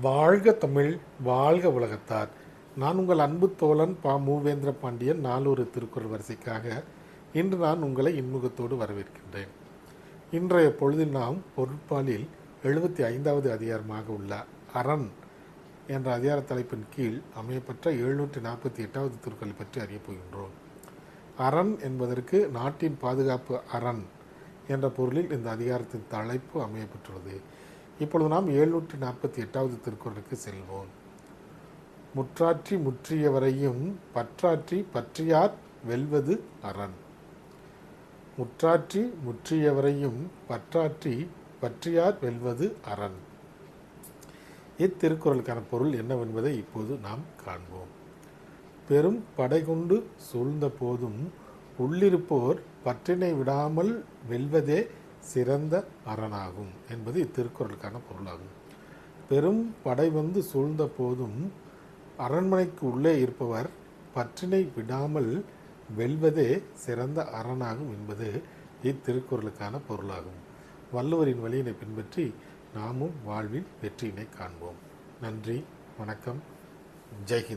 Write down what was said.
வாழ்க தமிழ் வாழ்க உலகத்தார். நான் உங்கள் அன்பு தோழன் பா. மூவேந்திர பாண்டியன் நாலூறு திருக்குறள் வரிசைக்காக இன்று நான் உங்களை இன்முகத்தோடு வரவேற்கின்றேன். இன்றைய பொழுதில் நாம் பொருட்பாலில் எழுபத்தி ஐந்தாவது அதிகாரமாக உள்ள அரண் என்ற அதிகார தலைப்பின் கீழ் அமையப்பட்ட எழுநூற்றி நாற்பத்தி எட்டாவது திருக்குறளை பற்றி அறியப் போகின்றோம். அரண் என்பதற்கு நாட்டின் பாதுகாப்பு அரண் என்ற பொருளில் இந்த அதிகாரத்தின் தலைப்பு அமையப்பட்டுள்ளது இப்பொழுது நாம் எழுநூற்றி நாற்பத்தி எட்டாவது திருக்குறளுக்கு செல்வோம். முற்றாற்றி முற்றியவரையும் பற்றாற்றி பற்றியார் வெல்வது அரண் முற்றாற்றி முற்றியவரையும் பற்றாற்றி பற்றியார் வெல்வது அரண். இத்திருக்குறளுக்கான பொருள் என்னவென்பதை இப்போது நாம் காண்போம். பெரும் படை கொண்டு சூழ்ந்த போதும் உள்ளிருப்போர் பற்றினை விடாமல் வெல்வதே சிறந்த அரணாகும் என்பது இத்திருக்குறளுக்கான பொருளாகும். பெரும் படை வந்து சூழ்ந்த போதும் அரண்மனைக்கு உள்ளே இருப்பவர் பற்றினை விடாமல் வெல்வதே சிறந்த அரணாகும் என்பது இத்திருக்குறளுக்கான பொருளாகும். வள்ளுவரின் வழியினை பின்பற்றி நாமும் வாழ்வில் வெற்றியினை காண்போம். நன்றி வணக்கம் ஜெய்ஹிந்த்